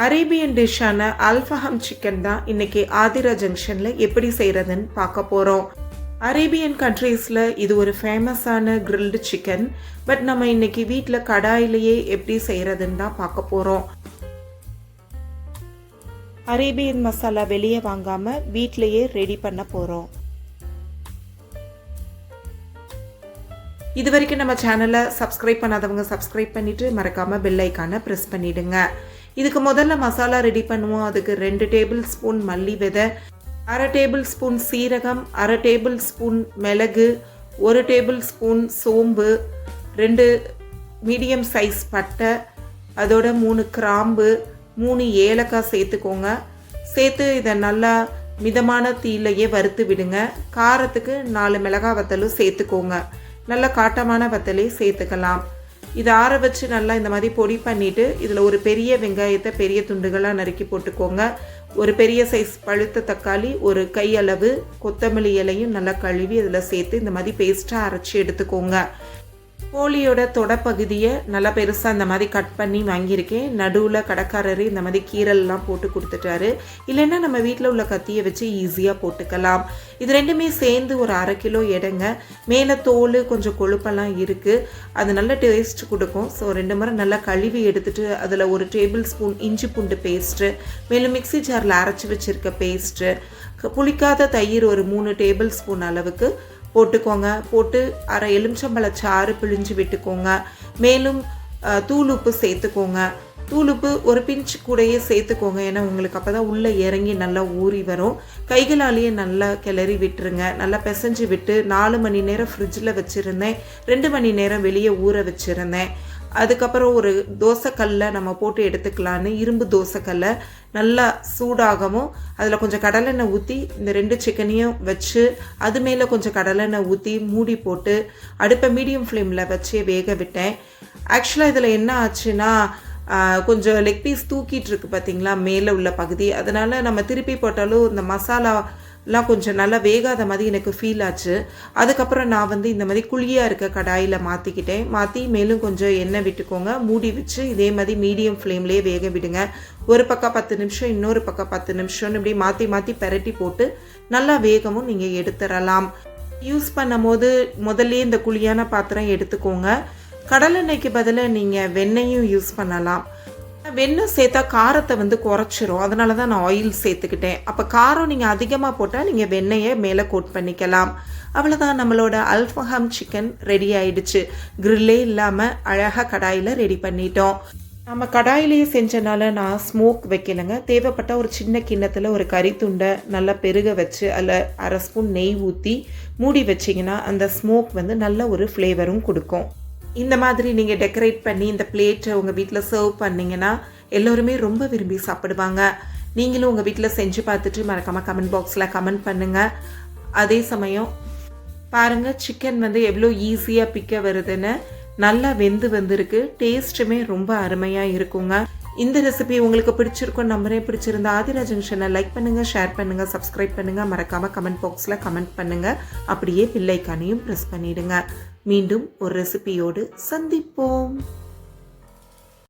Arabian டிஷ்ஷான Alfaham chicken தான் இன்னைக்கு ஆதிரா ஜங்ஷனில் எப்படி செய்கிறதுன்னு பார்க்க போகிறோம் அரேபியன் கண்ட்ரீஸில் இது ஒரு ஃபேமஸான கிரில்டு சிக்கன் பட் நம்ம இன்னைக்கு வீட்டில் கடாயிலேயே எப்படி செய்கிறதுன்னு தான் பார்க்க போகிறோம் அரேபியன் மசாலா வெளியே வாங்காமல் வீட்டிலையே ரெடி பண்ண போகிறோம் இது வரைக்கும் நம்ம சேனலை சப்ஸ்கிரைப் பண்ணாதவங்க சப்ஸ்கிரைப் பண்ணிவிட்டு மறக்காமல் பெல் ஐக்கானை ப்ரெஸ் பண்ணிவிடுங்க இதுக்கு முதல்ல மசாலா ரெடி பண்ணுவோம். அதுக்கு ரெண்டு டேபிள் ஸ்பூன் மல்லி விதை அரை டேபிள் ஸ்பூன் சீரகம் அரை டேபிள் ஸ்பூன் மிளகு ஒரு டேபிள் ஸ்பூன் சோம்பு ரெண்டு மீடியம் சைஸ் பட்டை அதோட மூணு கிராம்பு மூணு ஏலக்காய் சேர்த்துக்கோங்க. சேர்த்து இதை நல்லா மிதமான தீலையே வறுத்து விடுங்க. காரத்துக்கு நாலு மிளகாய் வத்தலும் சேர்த்துக்கோங்க. நல்ல காட்டமான வத்தலையும் சேர்த்துக்கலாம். இதை ஆற வச்சு நல்லா இந்த மாதிரி பொடி பண்ணிவிட்டு இதில் ஒரு பெரிய வெங்காயத்தை பெரிய துண்டுகளாக நறுக்கி போட்டுக்கோங்க. ஒரு பெரிய சைஸ் பழுத்த தக்காளி ஒரு கையளவு கொத்தமல்லி இலையும் நல்லா கழுவி இதில் சேர்த்து இந்த மாதிரி பேஸ்ட்டாக அரைச்சி எடுத்துக்கோங்க. கோழியோட தொடப்பகுதியை நல்லா பெருசாக இந்த மாதிரி கட் பண்ணி வாங்கியிருக்கேன். நடுவில் கடைக்காரரு இந்த மாதிரி கீரல்லாம் போட்டு கொடுத்துட்டாரு. இல்லைன்னா நம்ம வீட்டில் உள்ள கத்தியை வச்சு ஈஸியாக போட்டுக்கலாம். இது ரெண்டுமே சேர்ந்து ஒரு அரை கிலோ எடைங்க. மேலே தோல் கொஞ்சம் கொழுப்பெல்லாம் இருக்குது அது நல்ல டேஸ்ட் கொடுக்கும். ஸோ ரெண்டு முறை நல்லா கழுவி எடுத்துட்டு அதில் ஒரு டேபிள் ஸ்பூன் இஞ்சி பூண்டு பேஸ்ட்டு மேலும் மிக்ஸி ஜாரில் அரைச்சி வச்சுருக்க பேஸ்ட்டு புளிக்காத தயிர் ஒரு மூணு டேபிள் ஸ்பூன் அளவுக்கு போட்டுக்கோங்க. போட்டு அரை எலுமிச்சம்பழ சாறு பிழிஞ்சு விட்டுக்கோங்க. மேலும் தூள் உப்பு சேர்த்துக்கோங்க. தூளுப்பு ஒரு பிஞ்ச் கூடையே சேர்த்துக்கோங்க. ஏன்னா உங்களுக்கு அப்போ தான் உள்ளே இறங்கி நல்லா ஊறி வரும். கைகளாலேயே நல்லா கிளறி விட்டுருங்க. நல்லா பிசைஞ்சு விட்டு நாலு மணி நேரம் ஃப்ரிட்ஜில் வச்சுருந்தேன். ரெண்டு மணி நேரம் வெளியே ஊற வச்சுருந்தேன். அதுக்கப்புறம் ஒரு தோசைக்கல்லை நம்ம போட்டு எடுத்துக்கலான்னு இரும்பு தோசைக்கல்லை நல்லா சூடாகவும் அதில் கொஞ்சம் கடலெண்ணெய் ஊற்றி இந்த ரெண்டு சிக்கனையும் வச்சு அது மேலே கொஞ்சம் கடலெண்ணெய் ஊற்றி மூடி போட்டு அடுப்பை மீடியம் ஃப்ளேமில் வச்சு வேக விட்டேன். ஆக்சுவலாக இதில் என்ன ஆச்சுன்னா கொஞ்சம் லெக் பீஸ் தூக்கிட்டு இருக்கு பார்த்தீங்களா மேலே உள்ள பகுதி. அதனால் நம்ம திருப்பி போட்டாலும் இந்த மசாலாலாம் கொஞ்சம் நல்லா வேகாத மாதிரி எனக்கு ஃபீல் ஆச்சு. அதுக்கப்புறம் நான் வந்து இந்த மாதிரி குழியாக இருக்க கடாயில் மாற்றிக்கிட்டேன் மாற்றி மேலும் கொஞ்சம் எண்ணெய் விட்டுக்கோங்க. மூடி வச்சு இதே மாதிரி மீடியம் ஃப்ளேம்லேயே வேக விடுங்க. ஒரு பக்கம் பத்து நிமிஷம் இன்னொரு பக்கம் பத்து நிமிஷம்னு இப்படி மாற்றி மாற்றி பெரட்டி போட்டு நல்லா வேகமும் நீங்கள் எடுத்துடலாம் யூஸ் பண்ணும்போது முதல்ல இந்த குழியான பாத்திரம் எடுத்துக்கோங்க. கடலெண்ணெய்க்கு பதிலாக நீங்கள் வெண்ணெயும் யூஸ் பண்ணலாம். வெண்ணெய் சேர்த்தா காரத்தை வந்து குறைச்சிரும். அதனால தான் நான் ஆயில் சேர்த்துக்கிட்டேன். அப்போ காரம் நீங்கள் அதிகமாக போட்டால் நீங்கள் வெண்ணெயை மேலே கோட் பண்ணிக்கலாம். அவ்வளோதான் நம்மளோட அல்ஃபஹாம் சிக்கன் ரெடி ஆயிடுச்சு. கிரில்லே இல்லாமல் அழகாக கடாயில் ரெடி பண்ணிட்டோம். நம்ம கடாயிலேயே செஞ்சனால நான் ஸ்மோக் வைக்கலைங்க. தேவைப்பட்ட ஒரு சின்ன கிண்ணத்தில் ஒரு கறி துண்டை நல்லா பெருக வச்சு அதில் அரை ஸ்பூன் நெய் ஊற்றி மூடி வச்சிங்கன்னா அந்த ஸ்மோக் வந்து நல்ல ஒரு ஃப்ளேவரும் கொடுக்கும். இந்த மாதிரி நீங்கள் டெக்கரேட் பண்ணி இந்த பிளேட்டை உங்கள் வீட்டில் சர்வ் பண்ணிங்கன்னா எல்லோருமே ரொம்ப விரும்பி சாப்பிடுவாங்க. நீங்களும் உங்கள் வீட்டில் செஞ்சு பார்த்துட்டு மறக்காமல் கமெண்ட் பாக்ஸில் கமெண்ட் பண்ணுங்கள் அதே சமயம் பாருங்கள் சிக்கன் வந்து எவ்வளோ ஈஸியாக பிக்க வருதுன்னு நல்லா வெந்து வந்திருக்கு. டேஸ்ட்டுமே ரொம்ப அருமையாக இருக்குங்க. இந்த ரெசிபி உங்களுக்கு பிடிச்சிருக்கும் நம்பரே பிடிச்சிருந்தா ஆதிரா ஜங்ஷனை லைக் பண்ணுங்கள் ஷேர் பண்ணுங்கள் சப்ஸ்கிரைப் பண்ணுங்கள் மறக்காமல் கமெண்ட் பாக்ஸில் கமெண்ட் பண்ணுங்கள் அப்படியே பில்லைக்கானையும் ப்ரெஸ் பண்ணிவிடுங்க மீண்டும் ஒரு ரெசிபியோடு சந்திப்போம்.